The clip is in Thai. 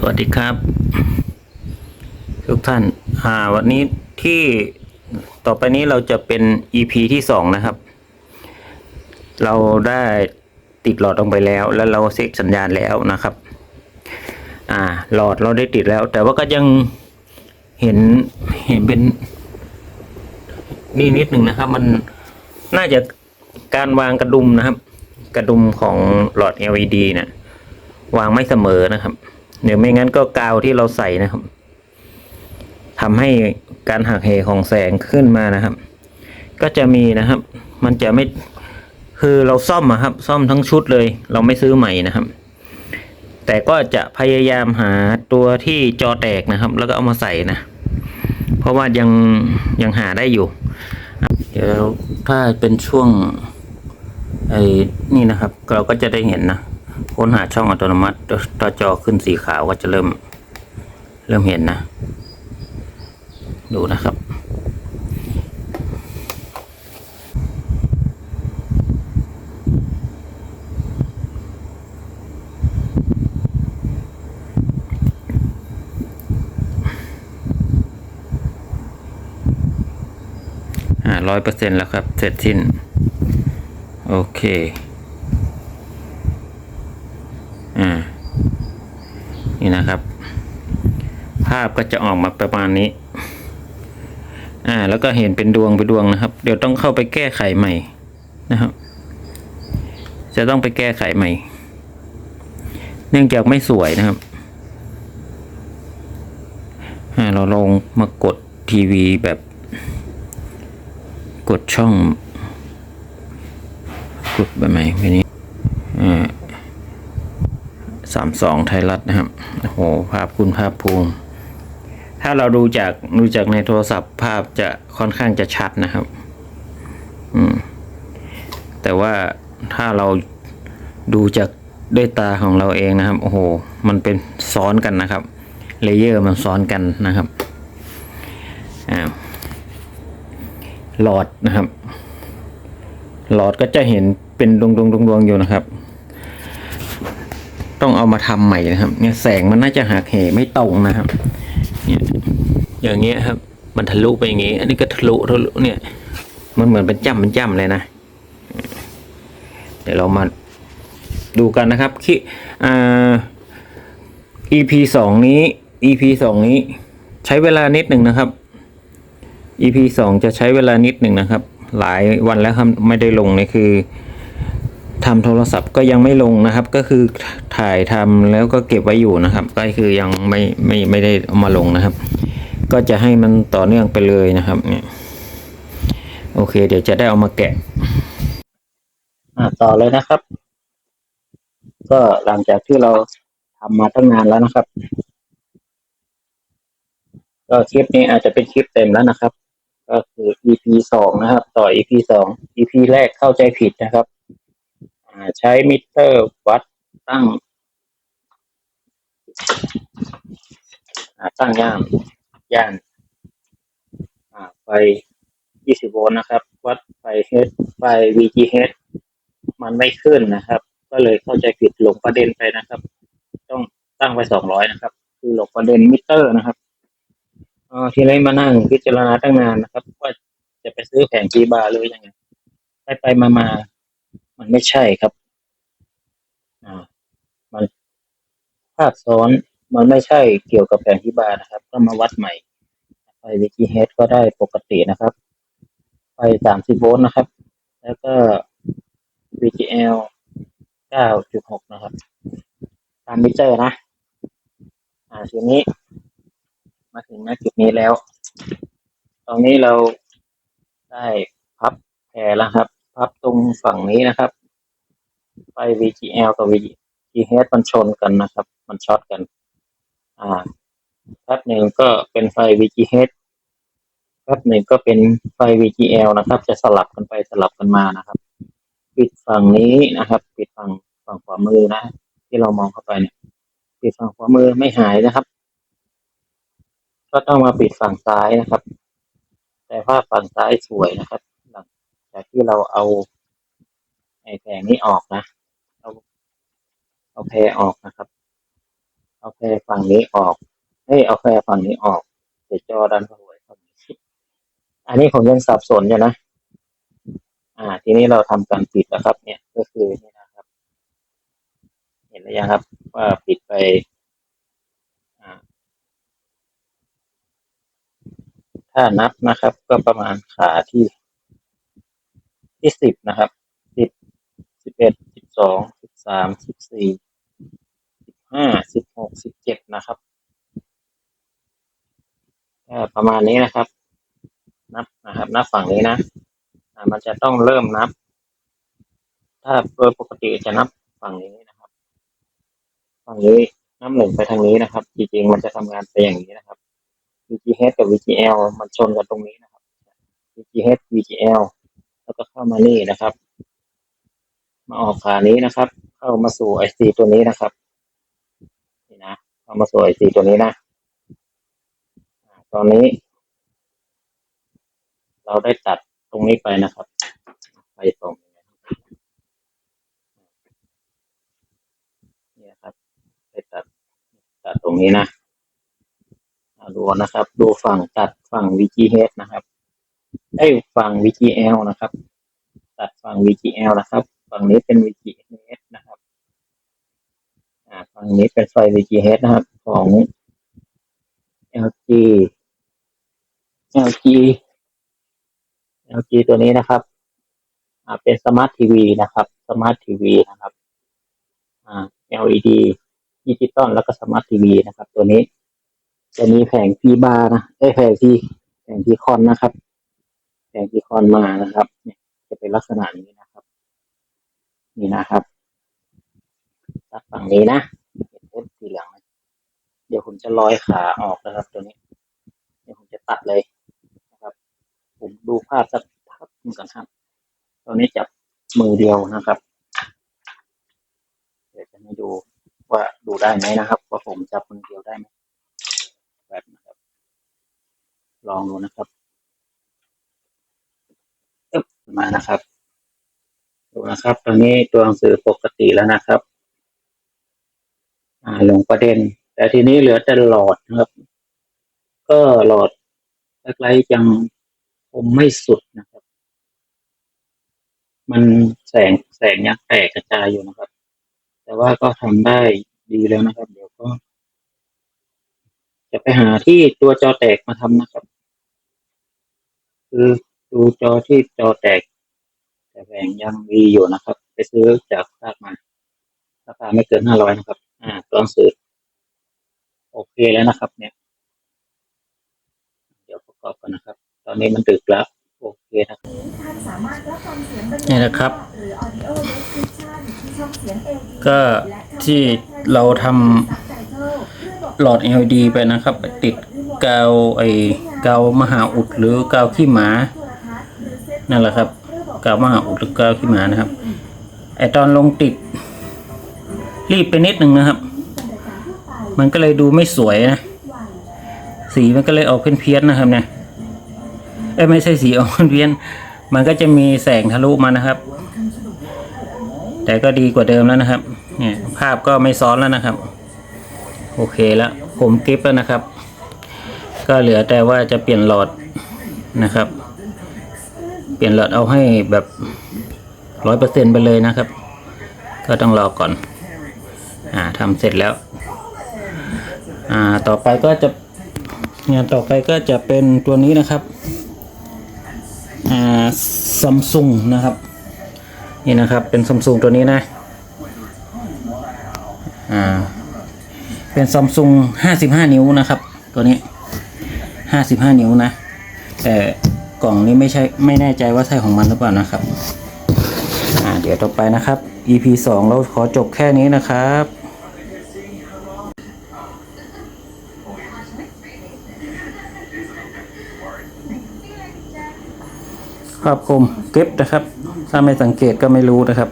สวัสดีครับ ทุกท่าน อ่า วันนี้ที่ต่อไปนี้เราจะเป็น EP ที่สองนะครับ เราได้ติดหลอดลงไปแล้ว แล้วเราเซ็กสัญญาณแล้วนะครับ อ่า หลอดเราได้ติดแล้ว แต่ว่าก็ยังเห็นเห็นเป็นนี่นิดหนึ่งนะครับ มันน่าจะการวางกระดุมนะครับ กระดุมของหลอด LED นี่ยวางไม่เสมอนะครับ เดี๋ยวไม่งั้นก็กาวที่เราใส่นะครับทำให้การหักเหของแสงขึ้นมานะครับ ก็จะมีนะครับ มันจะไม่คือเราซ่อมอะครับ ซ่อมทั้งชุดเลย เราไม่ซื้อใหม่นะครับ แต่ก็จะพยายามหาตัวที่จอแตกนะครับ แล้วก็เอามาใส่นะ เพราะว่ายังยังหาได้อยู่ เดี๋ยวถ้าเป็นช่วงไอ้นี่นะครับ เราก็จะได้เห็นนะ ค้นหาช่องอัตโนมัติตัวจอขึ้นสีขาวก็จะเริ่ม เริ่มเห็นนะ ดูนะครับอ่าร้อยเปอร์เซ็นต์แล้วครับ เสร็จสิ้น โอเค อ่า นี่นะครับ ภาพก็จะออกมาประมาณนี้ อ่า แล้วก็เห็นเป็นดวงเป็นดวงนะครับ เดี๋ยวต้องเข้าไปแก้ไขใหม่นะครับ จะต้องไปแก้ไขใหม่ เนื่องจากไม่สวยนะครับ อ่า เราลงมากดทีวีแบบ กดช่อง กดแบบไหนแบบนี้ อ่าสามสองไทยรัฐนะครับ โอ้โห ภาพคุณภาพภูมิ ถ้าเราดูจากดูจากในโทรศัพท์ภาพจะค่อนข้างจะชัดนะครับ อืม แต่ว่าถ้าเราดูจากด้วยตาของเราเองนะครับ โอ้โห มันเป็นซ้อนกันนะครับ เลเยอร์มันซ้อนกันนะครับ อ้าว หลอดนะครับ หลอดก็จะเห็นเป็นดวงดวงดวงดวงอยู่นะครับ ต้องเอามาทำใหม่นะครับ เนี่ยแสงมันน่าจะหักเหไม่ตรงนะครับ เนี่ยอย่างเงี้ยครับ มันทะลุไปอย่างงี้ อันนี้ก็ทะลุทะลุเนี่ย มันเหมือนเป็นจ้ำเป็นจ้ำเลยนะเดี๋ยวเรามาดูกันนะครับคิอ่า EP สองนี้ EP สองนี้ ใช้เวลานิดหนึ่งนะครับ EP สองจะใช้เวลานิดหนึ่งนะครับ หลายวันแล้วครับไม่ได้ลงเนี่ยคือ ทำโทรศัพท์ก็ยังไม่ลงนะครับ ก็คือถ่ายทำแล้วก็เก็บไว้อยู่นะครับ ก็คือยังไม่ไม่ไม่ได้เอามาลงนะครับ ก็จะให้มันต่อเนื่องไปเลยนะครับเนี่ยโอเค เดี๋ยวจะได้เอามาแกะอ่าต่อเลยนะครับ ก็หลังจากที่เราทำมาตั้งนานแล้วนะครับ ก็คลิปนี้อาจจะเป็นคลิปเต็มแล้วนะครับ ก็คือ EP สองนะครับ ต่อ EP สอง EP แรกเข้าใจผิดนะครับ ใช้มิเตอร์วัดตั้ง ตั้งย่านย่านไฟ 20 โวลต์นะครับ วัดไฟ H ไฟ VGH มันไม่ขึ้นนะครับ ก็เลยเข้าใจผิดหลงประเด็นไปนะครับ ต้องตั้งไว้ 200 นะครับ คือหลงประเด็นมิเตอร์นะครับเออทีแรกมานั่งพิจารณาตั้งนานนะครับ ว่าจะไปซื้อแผงจีบาร์หรือยังไง ไปไปมามา มันไม่ใช่ครับ อ่า มันภาพซ้อนมันไม่ใช่เกี่ยวกับแผงที่บาร์นะครับ ก็มาวัดใหม่ ไฟ VGH ก็ได้ปกตินะครับ ไฟ 30 โวลต์นะครับ แล้วก็ VGL 9.6 นะครับ ตามมิเตอร์นะ อ่า ทีนี้ มาถึงณจุดนี้แล้วตรงนี้เราได้พับแพรแล้วครับ พับตรงฝั่งนี้นะครับ ไฟ VGL กับ VGH มันชนกันนะครับ มันช็อตกัน อ่าแป๊บหนึ่งก็เป็นไฟ VGH แป๊บหนึ่งก็เป็นไฟ VGL นะครับ จะสลับกันไปสลับกันมานะครับ ปิดฝั่งนี้นะครับ ปิดฝั่งฝั่งขวามือนะ ที่เรามองเข้าไปเนี่ย ปิดฝั่งขวามือไม่หายนะครับ ก็ต้องมาปิดฝั่งซ้ายนะครับ แต่ว่าฝั่งซ้ายสวยนะครับ จากที่เราเอาไอแผงนี้ออกนะ เอาเอาแพรออกนะครับ เอาแค่ฝั่งนี้ออกเฮ้ยเอาแค่ฝั่งนี้ออกเดี๋ยวจอดันเข้าไว้ฝั่งนี้อันนี้ผมยังสับสนอยู่นะ อ่า ทีนี้เราทำการปิดนะครับ เนี่ยก็คือนี่นะครับ เห็นหรือยังครับ ว่าปิดไปถ้านับนะครับ ก็ประมาณขาที่ ที่สิบนะครับสิบสิบเอ็ดสิบสองสิบสามสิบสี่สิบห้าสิบหกสิบเจ็ดนะครับประมาณนี้นะครับ นับนะครับนับฝั่งนี้นะมันจะต้องเริ่มนับ ถ้าโดยปกติจะนับฝั่งนี้นะครับ ฝั่งนี้นับหนึ่งไปทางนี้นะครับ จริงๆมันจะทำงานไปอย่างนี้นะครับ VGH กับ VGL มันชนกันตรงนี้นะครับ VGH VGL แล้วก็เข้ามานี่นะครับ มาออกขานี้นะครับ เข้ามาสู่ IC ตัวนี้นะครับนี่นะเข้ามาสู่ IC ตัวนี้นะตอนนี้ เราได้ตัดตรงนี้ไปนะครับ ไปตรงนี้นี่นะครับไปตัดตัดตรงนี้นะดูนะครับ ดูฝั่งตัดฝั่ง VGH นะครับ ไอ้ยฝั่ง VGL นะครับ ตัดฝั่ง VGL นะครับ ฝั่งนี้เป็น VGH นะครับฝั่งนี้เป็นไฟ VGH นะครับ ของ LG LG LG ตัวนี้นะครับเป็นสมาร์ททีวีนะครับ สมาร์ททีวีนะครับ LED ดิจิตอลแล้วก็สมาร์ททีวีนะครับ ตัวนี้ จะมีแผงพีบาร์นะไอยแผงที่แผงที่คอนนะครับ งที่คอนมานะครับเนี่ยจะเป็นลักษณะนี้นะครับ นี่นะครับตัดฝั่งนี้นะเห็นเส้นสีเหลืองไหมเดี๋ยวผมจะร้อยขาออกนะครับ ตัวนี้ เดี๋ยวผมจะตัดเลยนะครับ ผมดูภาพสักพักนึงก่อนครับตอนนี้จับมือเดียวนะครับ เดี๋ยวจะให้ดูว่าดูได้ไหมนะครับว่าผมจับมือเดียวได้ไหมแบบนะครับ ลองดูนะครับมา นะครับ ดูนะครับ ตอนนี้ตัวหนังสือปกติแล้วนะครับ อ่าลงประเด็น แต่ทีนี้เหลือแต่หลอดนะครับ ก็หลอดไกลๆยังคมไม่สุดนะครับ มันแสงแสงยังแตกกระจายอยู่นะครับ แต่ว่าก็ทำได้ดีแล้วนะครับ เดี๋ยวก็ จะไปหาที่ตัวจอแตกมาทำนะครับ คือดูจอที่จอแตก แต่แสงยังมีอยู่นะครับ ไปซื้อจากภาคมาราคาไม่เกินห้าร้อยนะครับ อ่าตัวหนังสือโอเคแล้วนะครับ เนี่ย เดี๋ยวประกอบกันนะครับ ตอนนี้มันดึกแล้วโอเคนะครับท่านสามารถรับฟังเสียงบรรนี่ยายนะครับหรือ audio description ที่ช่องเสียง AV ก็ที่เราทำ subtitle หลอด LED ไปนะครับ ติดกาวไอ้กาวมหาอุดหรือกาวขี้หมา นั่นแหละครับ กาวมหาอุดหรือกาขี้หมานะครับไอตอนลงติด รีบไปนิดหนึ่งนะครับ มันก็เลยดูไม่สวยนะ สีมันก็เลยออกเพี้ยนๆนะครับเนี่ยเอ้ไม่ใช่สีออกเพี้ยน มันก็จะมีแสงทะลุมานะครับ แต่ก็ดีกว่าเดิมแล้วนะครับ เนี่ยภาพก็ไม่ซ้อนแล้วนะครับ โอเคแล้วผมกริปแล้วนะครับ ก็เหลือแต่ว่าจะเปลี่ยนหลอดนะครับ เปลี่ยนหลอดเอาให้แบบร้อยเปอร์เซ็นไปเลยนะครับ ก็ต้องรอก่อน อ่าทำเสร็จแล้ว อ่าต่อไปก็จะงานต่อไปก็จะเป็นตัวนี้นะครับ อ่าซัมซุงนะครับ นี่นะครับเป็นซัมซุงตัวนี้นะ อ่าเป็นซัมซุง55นิ้วนะครับ ตัวนี้55นิ้วนะแต่ กล่องนี้ไม่ใช่ไม่แน่ใจว่าใช่ของมันหรือเปล่านะครับอ่าเดี๋ยวต่อไปนะครับ EP 2 เราขอจบแค่นี้นะครับครอบคลุมเก็บนะครับ ถ้าไม่สังเกตก็ไม่รู้นะครับ